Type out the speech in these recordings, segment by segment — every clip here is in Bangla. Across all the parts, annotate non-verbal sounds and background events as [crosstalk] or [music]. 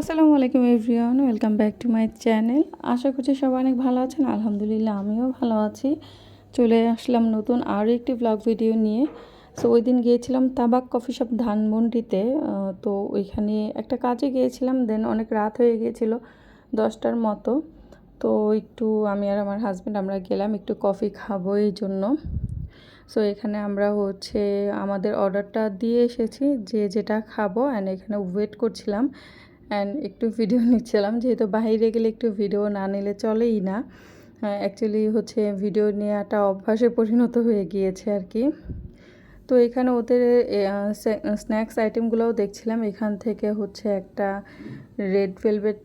আসসালামু আলাইকুম everyone, welcome back to my channel. আশা করছি সবাই অনেক ভালো আছেন। আলহামদুলিল্লাহ, আমিও ভালো আছি। চলে আসলাম নতুন আরও একটি ব্লগ ভিডিও নিয়ে। সো ওই দিন গিয়েছিলাম তাবাক কফি শপ ধানমন্ডিতে। তো ওইখানে একটা কাজে গিয়েছিলাম দেন অনেক রাত হয়ে গিয়েছিল, দশটার মতো। তো একটু আমি আর আমার হাজব্যান্ড আমরা গেলাম একটু কফি খাব এই জন্য। সো এখানে আমরা হচ্ছে আমাদের অর্ডারটা দিয়ে এসেছি, যে যেটা খাব অ্যান্ড এখানে ওয়েট করছিলাম। অ্যান্ড একটু ভিডিও [laughs] নিচ্ছিলাম, যেহেতু বাইরে গেলে একটু ভিডিও না নিলে চলেই না। অ্যাকচুয়ালি হচ্ছে ভিডিও নেওয়াটা অভ্যাসে পরিণত হয়ে গিয়েছে আর কি। তো এখানে ওদের স্ন্যাক্স আইটেমগুলোও দেখছিলাম। এখান থেকে হচ্ছে একটা রেড ভেলভেট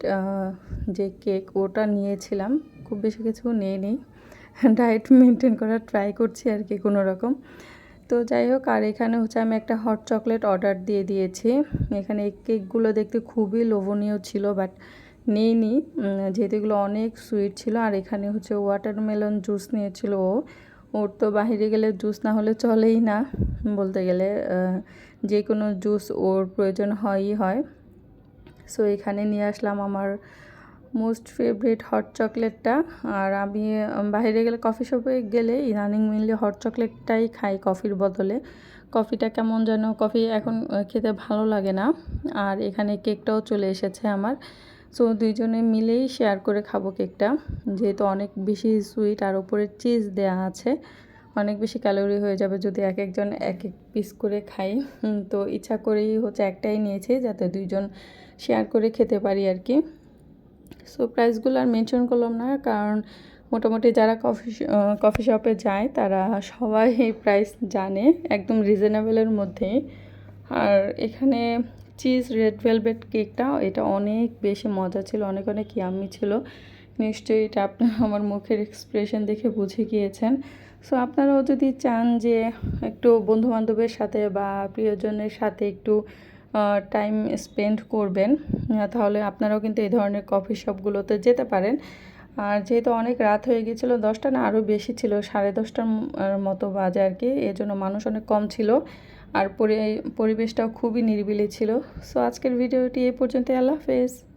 যে কেক ওটা নিয়েছিলাম। খুব বেশি কিছু নিয়ে নিই ডায়েট মেনটেন করার ট্রাই করছি আর কি কোনো রকম। তো যাই হোক, আর এখানে হচ্ছে আমি একটা হট চকলেট অর্ডার দিয়ে দিয়েছি। এখানে এই কেকগুলো দেখতে খুবই লোভনীয় ছিল বাট নেইনি। যেহেতু এগুলো অনেক সুইট ছিল, আর এখানে হচ্ছে ওয়াটারমেলন জুস নিয়েছিল ও। ওর তো বাইরে গেলে জুস না হলে চলেই না, বলতে গেলে যে কোনো জুস ওর প্রয়োজন হয়ই হয়। সো এখানে নিয়ে আসলাম আমার মোস্ট ফেভারিট হট চকলেটটা আর আমি বাইরে গেলে কফি শপে গেলে ইদানিং মেনলি হট চকলেটটাই খাই কফির বদলে। কফিটা কেমন যেন কফি এখন খেতে ভালো লাগে না। আর এখানে কেকটাও চলে এসেছে আমার। সো দুইজনে মিলেই শেয়ার করে খাব কেকটা যেহেতু অনেক বেশি সুইট আর উপরে চিজ দেয়া আছে, অনেক বেশি ক্যালোরি হয়ে যাবে যদি এক একজন এক এক পিস করে খাই। তো ইচ্ছা করেই হচ্ছে একটাই নিয়েছি যাতে দুইজন শেয়ার করে খেতে পারি আর কি। সো প্রাইসগুলো আর মেনশন করলাম না, কারণ মোটামুটি যারা কফি কফি শপে যায়, তারা সবাই এই প্রাইস জানে, একদম রিজনেবলের মধ্যেই আর এখানে চিজ রেড ভেলভেট কেকটা এটা অনেক বেশি মজা ছিল, অনেক অনেক ইয়ামি ছিল। নিশ্চয়ই এটা আপনার [laughs] আমার মুখের এক্সপ্রেশন দেখে বুঝে গিয়েছেন। সো আপনারাও যদি চান যে একটু বন্ধুবান্ধবের সাথে বা প্রিয়জনের সাথে একটু টাইম স্পেন্ড করবেন তাহলে আপনারাও কিন্তু এই ধরনের কফি শপগুলোতে যেতে পারেন। আর যেহেতু অনেক রাত হয়ে গিয়েছিল, দশটা না আরও বেশি ছিল, সাড়ে দশটার মতো বাজে আর কি, এর জন্য মানুষ অনেক কম ছিল। আর পরি- পরিবেশটাও খুবই নিরিবিলি ছিল। সো আজকের ভিডিওটি এই পর্যন্ত আল্লাহ হাফেজ।